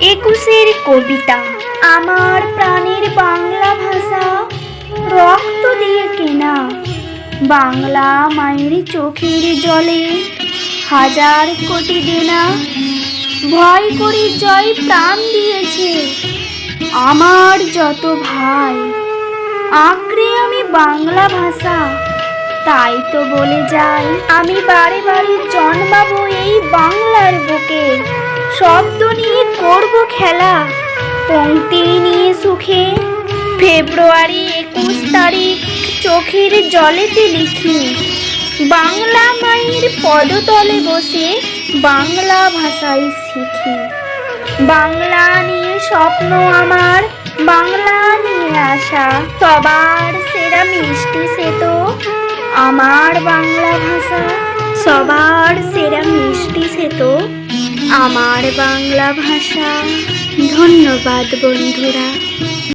একুশের কবিতা। আমার প্রাণের বাংলা ভাষা রক্ত দিয়ে কেনা। বাংলা মায়ের চোখের জলে হাজার কোটি দেনা। ভয় করে জয় প্রাণ দিয়েছে আমার যত ভাই। আঁকড়ে আমি বাংলা ভাষা, তাই তো বলে যাই। আমি বারে বারে জন্মাবো এই বাংলার বুকে। শব্দ নিয়ে খেলা। পংক্তি নিয়ে সুখে ফেব্রুয়ারি একুশ তারিখ চোখের জলেতে লিখি। বাংলা মায়ের পদতলে বসে বাংলা ভাষায় শিখি। বাংলা নিয়ে স্বপ্ন আমার, বাংলা নিয়ে আশা। সবার সেরা মিষ্টি সে তো আমার বাংলা ভাষা। সবার সেরা মিষ্টি সে তো আমার বাংলা ভাষা। ধন্যবাদ বন্ধুরা।